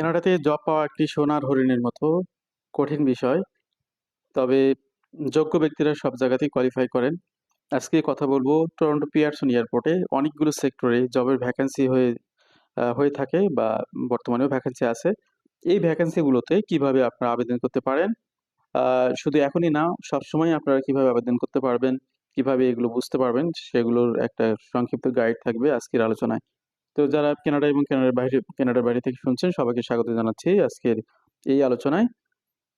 কেনাডাতে job পাওয়া একটি সোনার হরিণের মতো কঠিন বিষয়। তবে যোগ্য ব্যক্তিরা সব জায়গাতেই কোয়ালিফাই করেন। আজকে কথা বলব টরন্টো পিয়ারসন এয়ারপোর্টে অনেকগুলো সেক্টরে জবের ভ্যাকেন্সি হয়ে হয়ে থাকে বা বর্তমানেও ভ্যাকেন্সি আছে। এই ভ্যাকেন্সি গুলোতে কীভাবে আপনারা আবেদন করতে পারেন? শুধু এখনই না, সবসময় আপনারা কীভাবে আবেদন করতে পারবেন, কীভাবে এগুলো বুঝতে পারবেন সেগুলোর একটা সংক্ষিপ্ত গাইড থাকবে আজকের আলোচনায়। তো যারা কেনাডা এবং কানাডার বাইরে, কেনাডার বাইরে থেকে শুনছেন, সবাইকে স্বাগত জানাচ্ছি আজকের এই আলোচনায়।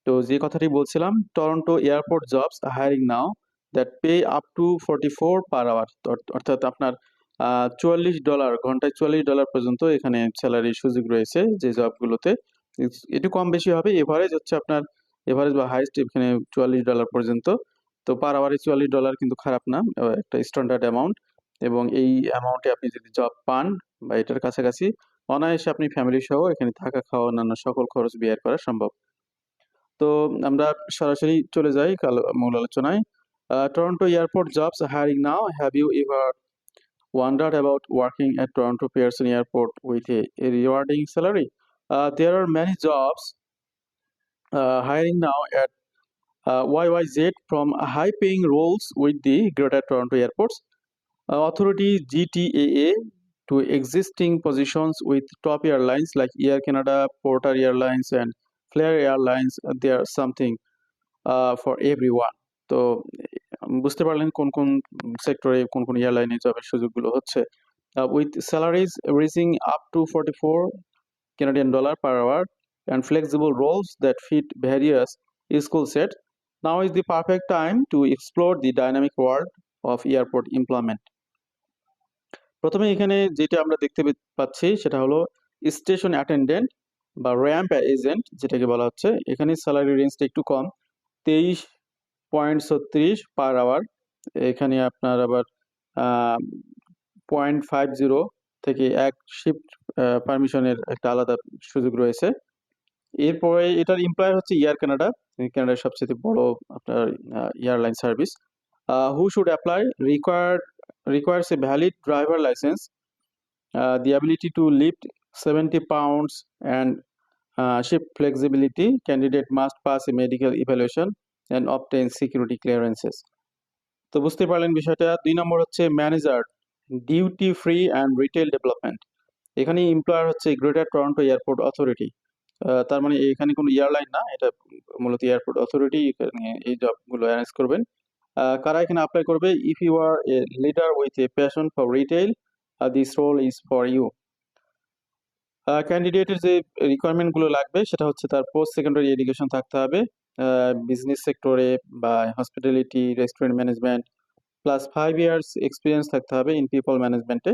তো যে কথাটি বলছিলাম Toronto airport jobs hiring now that pay up to 44 per hour অর্থাৎ আপনার চুয়াল্লিশ $44 ঘন্টায় $44 পর্যন্ত এখানে সেলারির সুযোগ রয়েছে যে জবগুলোতে। একটু কম বেশি হবে। এভারেজ হচ্ছে আপনার এভারেজ বা হাইয়েস্ট এখানে $44 পর্যন্ত। তো পার আওয়ারে $44 কিন্তু খারাপ না। একটা স্ট্যান্ডার্ড অ্যামাউন্ট এবং এই অ্যামাউন্টে আপনি যদি জব পান বা এটার কাছাকাছি, অনায়াসে আপনি ফ্যামিলি সহ এখানে থাকা, খাওয়া, অন্যান্য সকল খরচ বিয়ার করা সম্ভব। তো আমরা সরাসরি চলে যাই কাল, মূল আলোচনায়। Toronto airport jobs hiring now have you ever wonder about working at Toronto Pearson airport with a rewarding salary there are many jobs hiring now at Y Y Z from high paying roles with the Greater Toronto Airports Authority GTA to existing positions with top airlines like Air Canada Porter Airlines and Flair Airlines they are something for every one তো বুঝতে পারলেন কোন কোন সেক্টরে কোন কোন এয়ারলাইনে সুযোগগুলো হচ্ছে। With salaries rising up to forty four Canadian dollar per hour and flexible roles that fit various school set now is the perfect time to explore the dynamic world of airport employment প্রথমে এখানে যেটা আমরা দেখতে পাচ্ছি সেটা হলো station attendant বা ramp agent যেটাকে বলা হচ্ছে। এখানে স্যালারি রেঞ্জটা একটু কম, তেইশ পয়েন্ট ছত্রিশ পার আওয়ার এখানে আপনার আবার পয়েন্ট ফাইভ জিরো থেকে এক শিফট পারমিশনের একটা আলাদা সুযোগ রয়েছে। এরপরে এটার এমপ্লয়ার হচ্ছে এয়ার কানাডা কানাডার সবচেয়ে বড় আপনার airline service who should apply required requires a valid driver license, uh, the ability to lift 70 pounds, and uh, shift flexibility. Candidate must pass a medical evaluation and obtain security clearances. তো বুঝতে পারলেন বিষয়টা দুই নম্বর হচ্ছে manager duty free and retail development এখানে employer হচ্ছে Greater Toronto Airport Authority তার মানে এখানে কোনো এয়ারলাইন না এটা মূলত এয়ারপোর্ট অথরিটি এখানে এই জবগুলো অ্যারেঞ্জ করবেন কারা এখানে অ্যাপ্লাই করবে? If you are a leader with a passion for retail this role is for you ক্যান্ডিডেটের যে রিকোয়ারমেন্টগুলো লাগবে, সেটা হচ্ছে তার পোস্ট সেকেন্ডারি এডুকেশন থাকতে হবে বিজনেস সেক্টরে বা hospitality restaurant management plus five years experience থাকতে হবে ইন পিপল ম্যানেজমেন্টে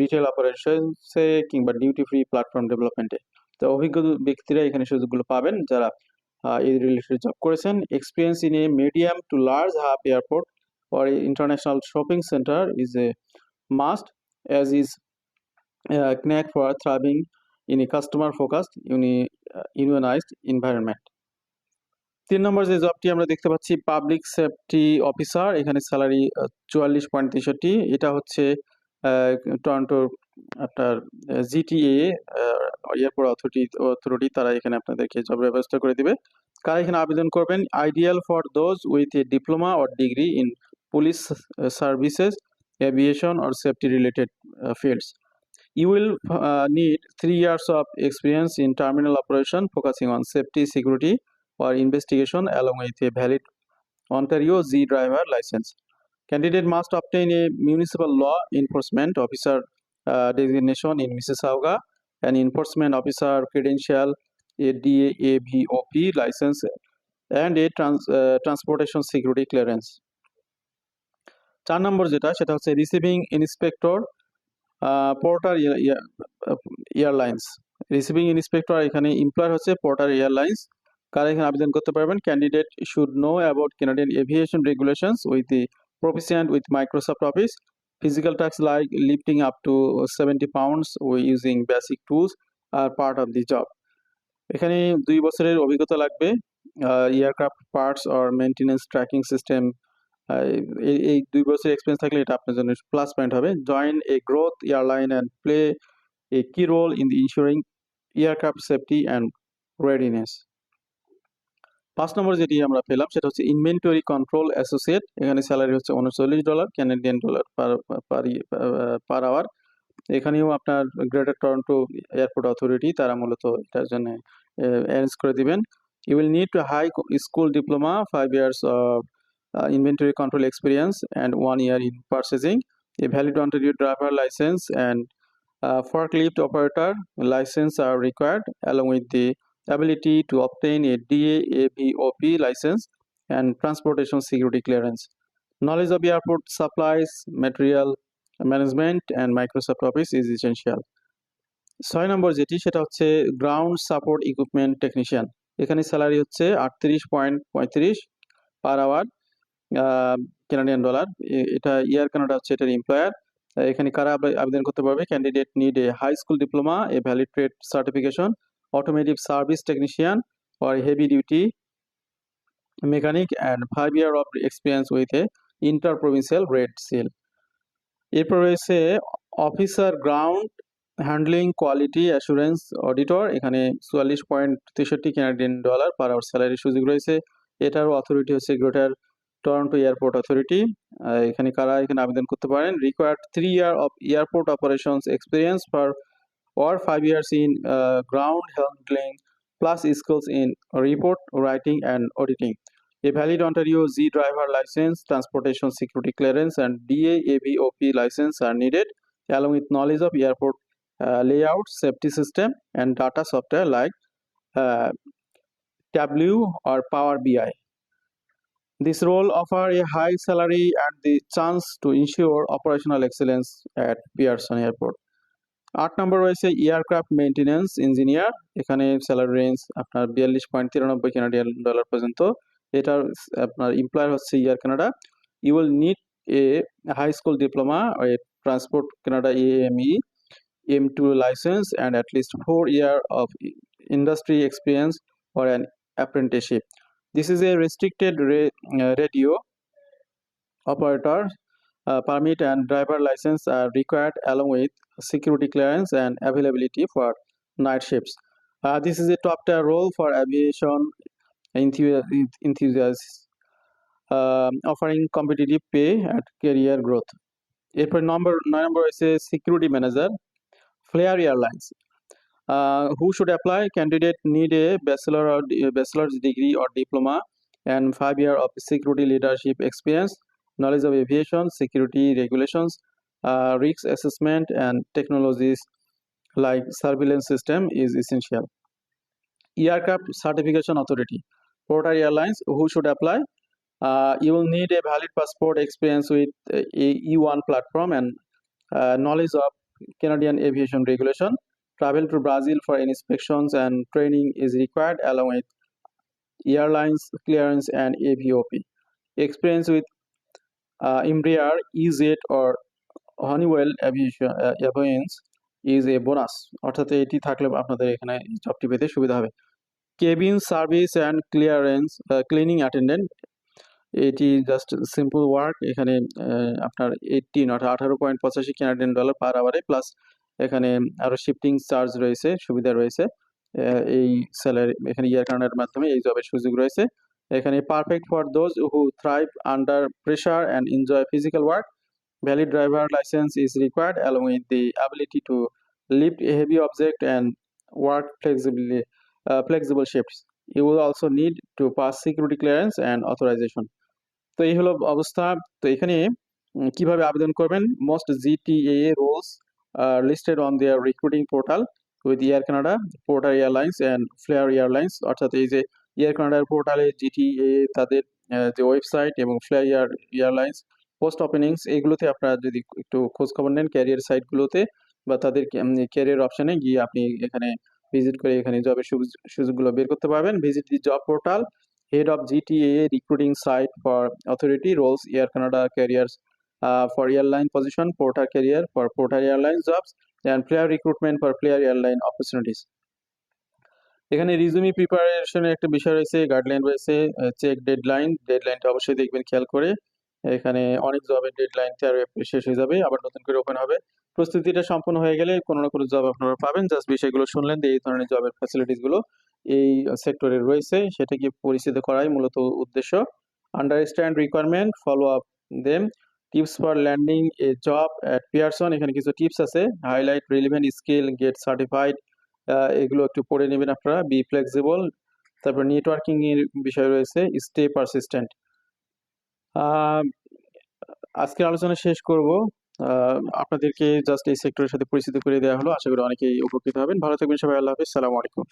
রিটেল অপারেশনসে কিংবা ডিউটি ফ্রি প্ল্যাটফর্ম ডেভেলপমেন্টে তো অভিজ্ঞ ব্যক্তিরা এখানে সুযোগগুলো পাবেন, যারা এই রিলেটেড জব করেছেন। Experience in a medium to large hub airport for international shopping center is a must as is knack for thriving in a customer focused uni unionized environment তিন নম্বর যে জবটি আমরা দেখতে পাচ্ছি পাবলিক সেফটি অফিসার এখানে salary চুয়াল্লিশ point তেষট্টি, এটা হচ্ছে টরন্টোর আপনার জিটিএ এয়ারপোর অথরিটি অথরিটি তারা এখানে আপনাদেরকে জব ব্যবস্থা করে দিবে। কারা এখানে আবেদন করবেন? Ideal for those with a diploma or degree in police services aviation or safety related fields you will need three years of experience in terminal operation focusing on safety security or investigation along with a valid Ontario G driver licence candidate must obtain a municipal law enforcement officer designation in Mississauga, an enforcement officer credential, ADAVOP license, licence and a trans transportation security clearance চার নম্বর যেটা সেটা হচ্ছে receiving inspector Porter Airlines receiving inspector এখানে employer হচ্ছে Porter Airlines কারা এখানে আবেদন করতে পারবেন? Candidate should know about Canadian aviation regulations with the proficient with Microsoft Office Physical tasks like lifting up to 70 pounds or using basic tools are part of the job. এখানে দুই বছরের অভিজ্ঞতা লাগবে aircraft parts or maintenance tracking system এই দুই বছর experience থাকলে এটা আপনার জন্য প্লাস পয়েন্ট হবে join a growth airline and play a key role in the ensuring aircraft safety and readiness পাঁচ নম্বর যেটি আমরা পেলাম সেটা হচ্ছে ইনভেন্টরি কন্ট্রোল অ্যাসোসিয়েট এখানে স্যালারি হচ্ছে উনচল্লিশ dollar Canadian dollar per per hour এখানেও আপনার গ্রেটার টরন্টো এয়ারপোর্ট অথরিটি তারা মূলত এটার জন্য অ্যারেঞ্জ করে দিবেন। You will need to high school diploma five years of inventory control experience and one year in purchasing, a valid Ontario driver licence and forklift operator license are required along with the ability to obtain a DAAVOP license and transportation security clearance. Knowledge of airport supplies, material management and Microsoft Office is essential. ছয় number যেটি সেটা হচ্ছে ground support equipment technician এখানে salary হচ্ছে আটত্রিশ point পঁয়ত্রিশ per hour Canadian dollar এটা ইয়ার Canada হচ্ছে এটার এমপ্লয়ার এখানে কারা আবেদন করতে পারবে candidate need a high school diploma a valid trade certification automotive service technician or heavy duty mechanic and five year of experience with a interprovincial red seal. এরপর রয়েছে officer ground handling quality assurance auditor এখানে চুয়াল্লিশ point তেষট্টি Canadian dollar per hour স্যালারির সুযোগ রয়েছে। এটারও authority হচ্ছে গ্রেটার টরন্টো এয়ারপোর্ট অথরিটি এখানে কারা এখানে আবেদন করতে পারেন? Required three year of airport operations experience for or five years in uh, ground handling plus skills in report writing and auditing. A valid Ontario Z driver license, transportation security clearance, and DAAVOP license are needed, along with knowledge of airport uh, layout, safety system, and data software like uh, W or Power BI. This role offer a high salary and the chance to ensure operational excellence at Pearson Airport. আট নম্বর রয়েছে aircraft maintenance engineer. এখানে salary range আপনার বিয়াল্লিশ point তিরানব্বই Canadian dollar পর্যন্ত। এটার আপনার employer হচ্ছে Air Canada you will need a high school diploma a Transport Canada AME M E M two licence and at least four year of industry experience for an apprenticeship. This is a restricted operator. Uh, permit and driver license are required along with security clearance and availability for night shifts. Uh, this is a top tier role for aviation enthu- enthusiasts, um, offering competitive pay and career growth. এরপর নম্বর নয় number হচ্ছে security manager Flair Airlines who should apply candidate need a bachelor or d- bachelor's degree or diploma and five year of security leadership experience knowledge of aviation security regulations uh, risk assessment and technologies like surveillance system is essential. Aircraft certification authority. Porter airlines who should apply? Uh, you will need a valid passport experience with uh, a e1 platform and uh, knowledge of canadian aviation regulation. Travel to Brazil for inspections and training is required along with airlines clearance and AVOP. Experience with uh, Embraer, EZ or Uh, Aviance is a bonus. অর্থাৎ এটি থাকলে আপনাদের এখানে জবটি পেতে সুবিধা হবে। Cabin service and clearance cleaning attendant এটি জাস্ট সিম্পল ওয়ার্ক এখানে আহ, আপনার এইটিন অর্থাৎ আঠারো পয়েন্ট পঁচাশি ক্যানাডিয়ান ডলার পার আওয়ারে প্লাস এখানে আরও শিফটিং চার্জ রয়েছে সুবিধা রয়েছে। এই স্যালারি এখানে ইয়ার কানাডার মাধ্যমে এই জবের সুযোগ রয়েছে। এখানে perfect for those who thrive under pressure and enjoy physical work valid driver license is required along with the ability to lift a heavy object and work flexibly uh, flexible shifts you will also need to pass security clearance and authorization তো এই হলো অবস্থা তো এখানে কীভাবে আবেদন করবেন most GTA roles are listed on their recruiting portal with Air Canada Porter Airlines and Flair Airlines অর্থাৎ এই যে এয়ার কানাডার পোর্টালে জিটিএ তাদের যে ওয়েবসাইট এবং Flair Air Airlines post openings এগুলোতে আপনারা যদি একটু খোঁজ খবর নেন ক্যারিয়ার সাইটগুলোতে বা তাদের ক্যারিয়ার অপশানে গিয়ে আপনি এখানে ভিজিট করে এখানে জবের সুযোগগুলো বের করতে পারবেন। Visit the job portal, head of GTA recruiting site for authority roles, Air Canada career for airline position, Porter career for Porter airline jobs, and player recruitment for player airline opportunities. এখানে resume প্রিপারেশনের একটা বিষয় রয়েছে, guideline রয়েছে check deadline, ডেডলাইনটা অবশ্যই দেখবেন, খেয়াল করে। এখানে অনেক জবের ডেডলাইন এপ্রিল শেষ হয়ে যাবে, আবার নতুন করে ওপেন হবে। প্রস্তুতিটা সম্পূর্ণ হয়ে গেলে কোনো না কোনো জব আপনারা পাবেন। জাস্ট বিষয়গুলো শুনলেন যে এই ধরনের জবের ফ্যাসিলিটিসগুলো এই সেক্টরে রয়েছে, সেটাকে পরিচিত করাই মূলত উদ্দেশ্য। Understand requirement follow up them tips for landing a job at Pearson এখানে কিছু টিপস আছে। Highlight relevant skill get certified এগুলো একটু পড়ে নেবেন আপনারা। বি ফ্লেক্সিবল তারপর নেটওয়ার্কিং এর বিষয় রয়েছে। স্টে পারসিস্টেন্ট আজকের আলোচনা শেষ করব। আপনাদেরকে জাস্ট এই সেক্টরের সাথে পরিচিত করে দেওয়া হলো। আশা করি অনেকেই উপকৃত হবেন। ভালো থাকবেন সবাই। আল্লাহ হাফিজ। সালাম আলাইকুম।